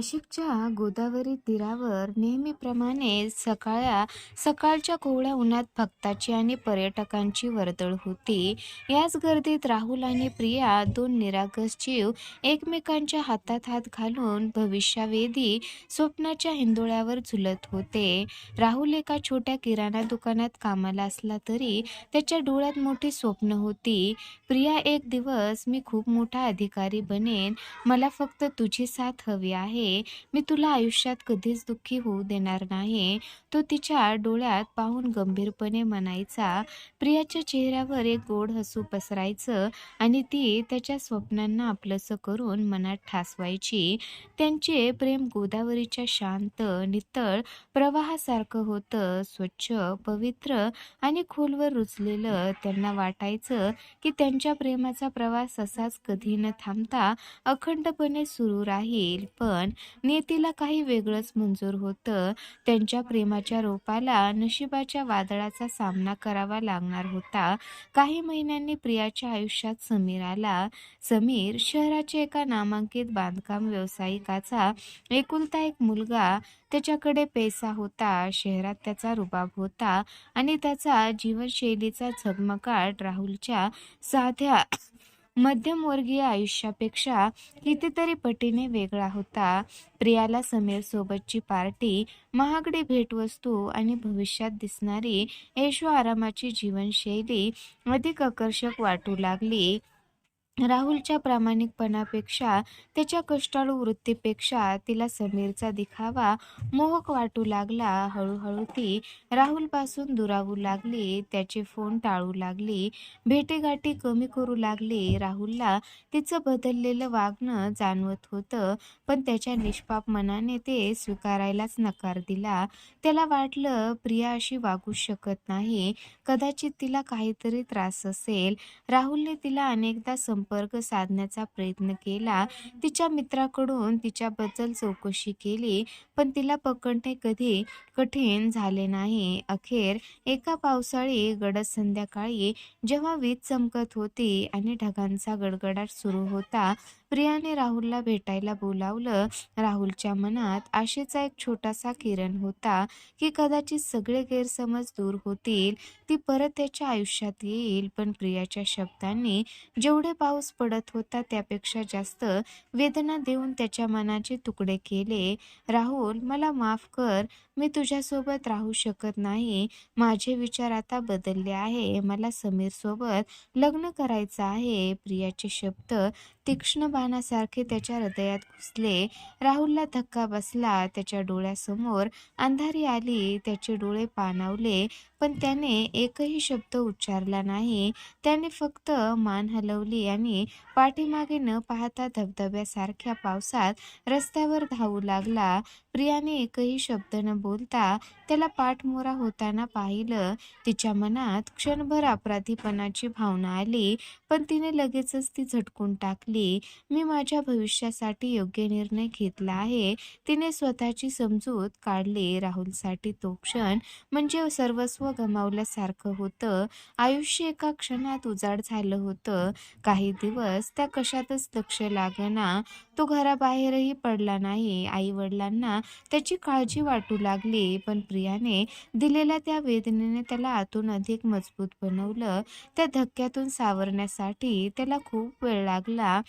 नाशिकच्या गोदावरी तीरावर नेहमीप्रमाणे सकाळ्या सकाळच्या कोवळ्या उन्हात भक्ताची आणि पर्यटकांची वर्दळ होती. याच गर्दीत राहुल आणि प्रिया दोन निरागस जीव एकमेकांच्या हातात हात घालून भविष्यावेधी स्वप्नाच्या हिंदोळ्यावर झुलत होते. राहुल एका छोट्या किराणा दुकानात कामाला असला तरी त्याच्या डोळ्यात मोठी स्वप्न होती. प्रिया एक दिवस मी खूप मोठा अधिकारी बनेन, मला फक्त तुझी साथ हवी आहे. मी तुला आयुष्यात कधीच दुःखी होऊ देणार नाही, तो तिच्या डोळ्यात पाहून गंभीरपणे म्हणायचा. प्रियाच्या चेहऱ्यावर एक गोड हसू पसरायचं आणि ती त्याच्या स्वप्नांना आपलंसं करून मनात ठासवायची. त्यांचे प्रेम गोदावरीच्या शांत, नितळ प्रवाहासारखं होतं. स्वच्छ, पवित्र आणि खोलवर रुजलेलं. त्यांना वाटायचं की त्यांच्या प्रेमाचा प्रवास असाच कधी न थांबता अखंडपणे सुरू राहील. पण नियतीला काही वेगळंच मंजूर होतं. त्यांच्या प्रेमाच्या रोपाला नशिबाच्या वादळाचा सामना करावा लागणार होता. काही महिन्यांनी प्रियाच्या आयुष्यात समीर आला. समीर शहराच्या एका नामांकित बांधकाम व्यावसायिकाचा एकुलता एक मुलगा. त्याच्याकडे पैसा होता, शहरात त्याचा रुबाब होता आणि त्याचा जीवनशैलीचा झगमगाट राहुलच्या साध्या मध्यमवर्गीय आयुष्यापेक्षा कितीतरी पटीने वेगळा होता. प्रियाला समीरसोबतची पार्टी, महागडी भेटवस्तू आणि भविष्यात दिसणारी ऐशोआरामाची जीवनशैली अधिक आकर्षक वाटू लागली. राहुलच्या प्रामाणिकपणापेक्षा, त्याच्या कष्टाळू वृत्तीपेक्षा तिला समीरचा दिखावा मोहक वाटू लागला. हळूहळू ती राहुलपासून दुरावू लागली, त्याचे फोन टाळू लागली, भेटेगाठी कमी करू लागली. राहुलला तिचं बदललेलं वागणं जाणवत होतं, पण त्याच्या निष्पाप मनाने ते स्वीकारायलाच नकार दिला. त्याला वाटलं प्रिया अशी वागू शकत नाही, कदाचित तिला काहीतरी त्रास असेल. राहुलने तिला अनेकदा संपर्क साधण्याचा प्रयत्न केला, तिच्या मित्राकडून तिच्याबद्दल चौकशी केली, पण तिला पकडणे कधी कठीण झाले नाही. अखेर एका पावसाळी गडद संध्याकाळी जेव्हा वीज चमकत होती आणि ढगांचा गडगडाट सुरू होता, प्रियाने राहुलला भेटायला बोलावलं. राहुलच्या मनात आशेचा एक छोटासा किरण होता की कदाचित सगळे गैरसमज दूर होतील, ती परत त्याच्या आयुष्यात येईल. पण प्रियाच्या शब्दांनी जेवढे पाऊस पडत होता त्यापेक्षा जास्त वेदना देऊन त्याच्या मनाचे तुकडे केले. राहुल, मला माफ कर, मी तुझ्यासोबत राहू शकत नाही. माझे विचार आता बदलले आहे. मला समीरसोबत लग्न करायचं आहे. प्रियाचे शब्द तीक्ष्ण बाणासारखे त्याच्या हृदयात घुसले. राहुलला धक्का बसला. त्याच्या डोळ्यासमोर अंधारी आली. त्याचे डोळे पाणावले, पण त्याने एकही शब्द उच्चारला नाही. त्याने फक्त मान हलवली आणि पाठीमागे न पाहता धबधब्यासारख्या पावसात रस्त्यावर धावू लागला. प्रियाने एकही शब्द न बोलता त्याला पाठमोरा होताना पाहिलं. तिच्या मनात क्षणभर अपराधीपणाची भावना आली, पण तिने लगेचच ती झटकून टाकली. मी माझ्या भविष्यासाठी योग्य निर्णय घेतला आहे, तिने स्वतःची समजूत काढली. राहुलसाठी तो क्षण म्हणजे सर्वस्व गमावल्यासारखं होतं. आयुष्य एका क्षणात उजाड झालं होतं. काही दिवस त्या कशातच लक्ष लागेना. तो घराबाहेरही पडला नाही. त्याची काळजी वाटू लागली, पण प्रियाने दिलेल्या त्या वेदनेने त्याला आतून अधिक मजबूत बनवलं. त्या धक्क्यातून सावरण्यासाठी त्याला खूप वेळ लागला.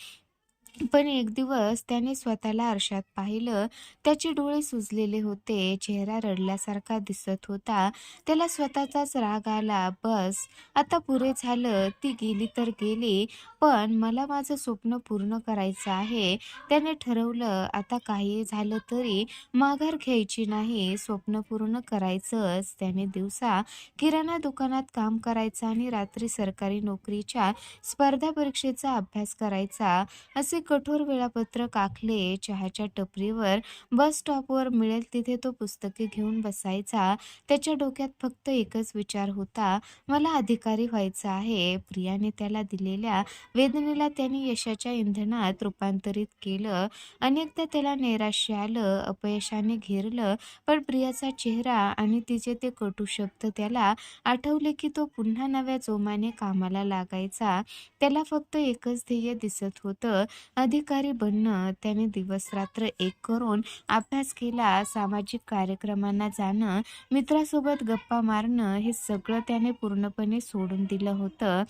पण एक दिवस त्याने स्वतःला आरशात पाहिलं. त्याचे डोळे सुजलेले होते, चेहरा रडल्यासारखा दिसत होता. त्याला स्वतःचाच राग आला. बस, आता पुरे झालं. ती गेली तर गेली, पण मला माझं स्वप्न पूर्ण करायचं आहे. त्याने ठरवलं, आता काही झालं तरी माघार घ्यायची नाही, स्वप्न पूर्ण करायचंच. त्याने दिवसा किराणा दुकानात काम करायचा आणि रात्री सरकारी नोकरीच्या स्पर्धा परीक्षेचा अभ्यास करायचा. असे कठोर वेळापत्रक आखले. चहाच्या टपरीवर, बस स्टॉपवर मिळेल तिथे तो पुस्तके घेऊन बसायचा. त्याच्या डोक्यात फक्त एकच विचार होता, मला अधिकारी व्हायचा आहे. प्रियाने त्याला दिलेल्या वेदनेला त्याने यशाच्या इंधनात रूपांतरित केलं. अनेकदा त्याला नैराश्य आलं, अपयशाने घेरलं, पण प्रियाचा चेहरा आणि तिचे ते कटू शब्द त्याला आठवले की तो पुन्हा नव्या जोमाने कामाला लागायचा. त्याला फक्त एकच ध्येय दिसत होतं, अधिकारी बनणं त्याने दिवसरात्र एक करून अभ्यास केला सामाजिक कार्यक्रमांना जाणं मित्रासोबत गप्पा मारणं हे सगळं त्याने पूर्णपणे सोडून दिलं होतं.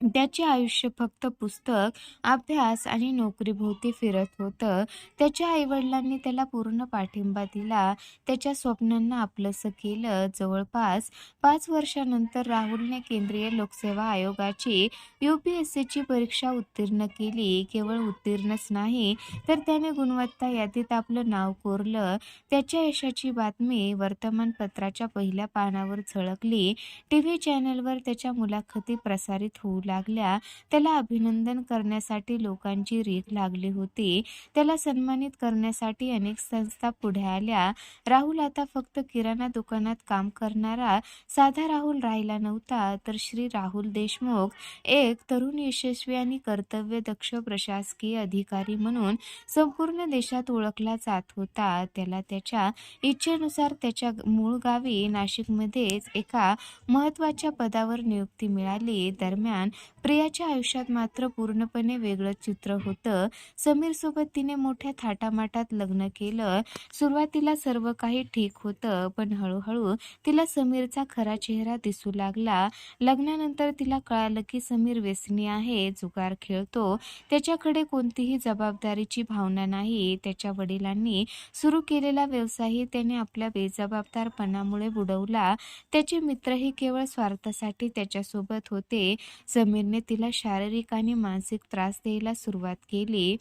त्याचे आयुष्य फक्त पुस्तक अभ्यास आणि नोकरीभोवती फिरत होतं. त्याच्या आईवडिलांनी त्याला पूर्ण पाठिंबा दिला. त्याच्या स्वप्नांना आपलंसं केलं. जवळपास पाच वर्षानंतर राहुलने केंद्रीय लोकसेवा आयोगाची यू पी एस सीची परीक्षा उत्तीर्ण केली. केवळ उत्तीर्णच नाही तर त्याने गुणवत्ता यादीत आपलं नाव कोरलं. त्याच्या यशाची बातमी वर्तमानपत्राच्या पहिल्या पानावर झळकली. टी व्ही चॅनलवर त्याच्या मुलाखती प्रसारित होऊ लागल्या त्याला अभिनंदन करण्यासाठी लोकांची रीख लागली होती. त्याला सन्मानित करण्यासाठी अनेक संस्था पुढे आल्या. राहुल आता फक्त किराणा दुकानात काम करणारा साधा राहुल राहिला नव्हता तर श्री राहुल देशमुख एक तरुण यशस्वी आणि कर्तव्यदक्ष प्रशासकीय अधिकारी म्हणून संपूर्ण देशात ओळखला जात होता. त्याला त्याच्या इच्छेनुसार त्याच्या मूळ गावी नाशिकमध्येच एका महत्त्वाच्या पदावर नियुक्ती मिळाली. दरम्यान प्रियाच्या आयुष्यात मात्र पूर्णपणे वेगळं चित्र होतं. समीर सोबत तिने मोठ्या थाटामाटात लग्न केलं. सुरुवातीला सर्व काही ठीक होतं पण हळूहळू तिला समीरचा खरा चेहरा दिसू लागला. लग्नानंतर तिला कळालं की समीर व्यसनी आहे जुगार खेळतो. त्याच्याकडे कोणतीही जबाबदारीची भावना नाही. त्याच्या वडिलांनी सुरू केलेला व्यवसायही त्याने आपल्या बेजबाबदारपणामुळे बुडवला. त्याचे मित्रही केवळ स्वार्थासाठी त्याच्यासोबत होते. समीरने तिला शारीरिक आणि मानसिक त्रास द्यायला सुरुवात केली.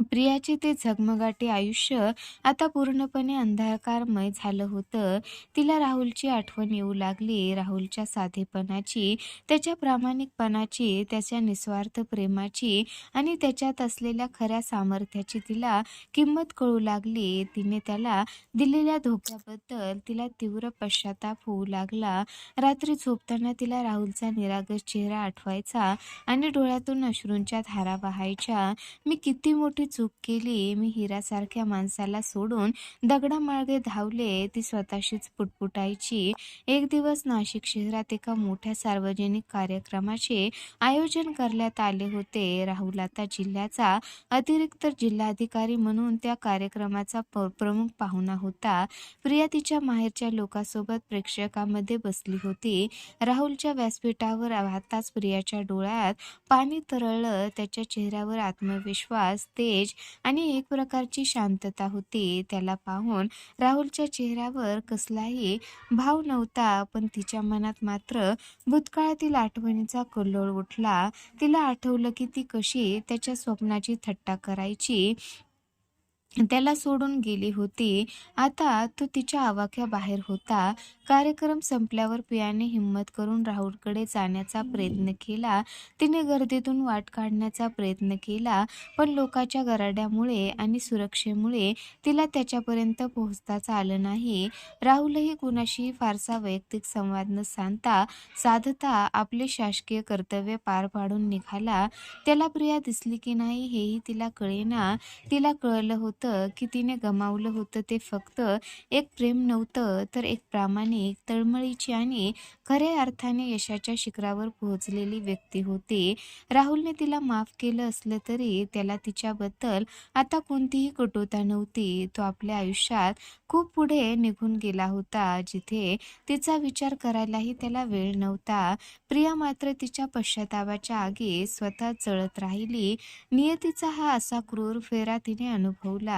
प्रियाचे ते झगमगाटे आयुष्य आता पूर्णपणे अंधकारमय झालं होतं. तिला राहुलची आठवण येऊ लागली. राहुलच्या साधेपणाची त्याच्या प्रामाणिकपणाची त्याच्या निस्वार्थ प्रेमाची आणि त्याच्यात असलेल्या खऱ्या सामर्थ्याची तिला किंमत कळू लागली. तिने त्याला दिलेल्या धोक्याबद्दल तिला तीव्र पश्चाताप होऊ लागला. रात्री झोपताना तिला राहुलचा निरागस चेहरा आठवायचा आणि डोळ्यातून अश्रूंच्या धारा वाहायच्या. मी किती मोठी चूक केली मी हिरासारख्या माणसाला सोडून दगडामार्गे धावले ती स्वतःशीच पुटपुटायची. एक दिवस नाशिक शहरात एका मोठ्या सार्वजनिक कार्यक्रमाचे आयोजन करण्यात आले होते. राहुल आता जिल्ह्याचा अतिरिक्त जिल्हाधिकारी म्हणून त्या कार्यक्रमाचा प्रमुख पाहुणा होता. प्रिया तिच्या माहेरच्या लोकांसोबत प्रेक्षकांमध्ये बसली होती. राहुलच्या व्यासपीठावर आताच प्रियाच्या डोळ्यात पाणी तरळलं त्याच्या चेहऱ्यावर आत्मविश्वास ते तेज आणि एक प्रकारची शांतता होती त्याला पाहून राहुलच्या चेहऱ्यावर कसलाही भाव नव्हता पण तिच्या मनात मात्र भूतकाळातील आठवणीचा कल्लोळ उठला. तिला आठवलं की ती कशी त्याच्या स्वप्नाची थट्टा करायची त्याला सोडून गेली होती. आता तो तिच्या आवाक्या बाहेर होता. कार्यक्रम संपल्यावर पियाने हिंमत करून राहुलकडे जाण्याचा प्रयत्न केला. तिने गर्दीतून वाट काढण्याचा प्रयत्न केला पण लोकांच्या गराड्यामुळे आणि सुरक्षेमुळे तिला त्याच्यापर्यंत पोहोचताच आलं नाही. राहुलही कुणाशीही फारसा वैयक्तिक संवाद न सांगता साधता आपले शासकीय कर्तव्य पार पाडून निघाला. त्याला प्रिया दिसली की नाही हेही तिला कळेना. तिला कळलं होतं होतं की तिने गमावलं होतं ते फक्त एक प्रेम नव्हतं तर एक प्रामाणिक तळमळीची आणि खऱ्या अर्थाने यशाच्या शिखरावर पोहोचलेली व्यक्ती होती. राहुलने तिला माफ केलं असलं तरी त्याला तिच्याबद्दल आता कोणतीही कटुता नव्हती. तो आपल्या आयुष्यात खूप पुढे निघून गेला होता जिथे तिचा विचार करायलाही त्याला वेळ नव्हता. प्रिया मात्र तिच्या पश्चातापाच्या आगी स्वतः चळत राहिली. नियतीचा हा असा क्रूर फेरा तिने अनुभवला.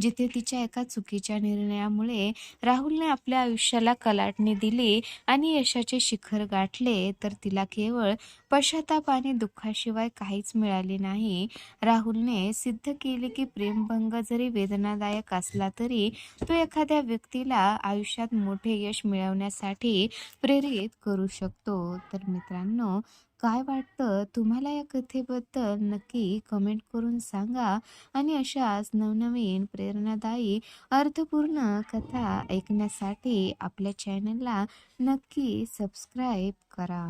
जिथे तिच्या एका चुकीच्या निर्णयामुळे राहुलने आपल्या आयुष्याला कलाटणी दिली आणि यशाचे शिखर गाठले तर तिला केवळ पश्चाताप आणि दुःखाशिवाय काहीच मिळाले नाही. राहुलने सिद्ध केले की प्रेमभंग जरी वेदनादायक असला तरी तो एखाद्या व्यक्तीला आयुष्यात मोठे यश मिळवण्यासाठी प्रेरित करू शकतो. तर मित्रांनो काय वाटतं? तुम्हाला या कथेबद्दल नक्की कमेंट करून सांगा आणि अशाच नवनवीन प्रेरणादायी अर्थपूर्ण कथा ऐकण्यासाठी आपल्या चॅनलला नक्की सबस्क्राईब करा.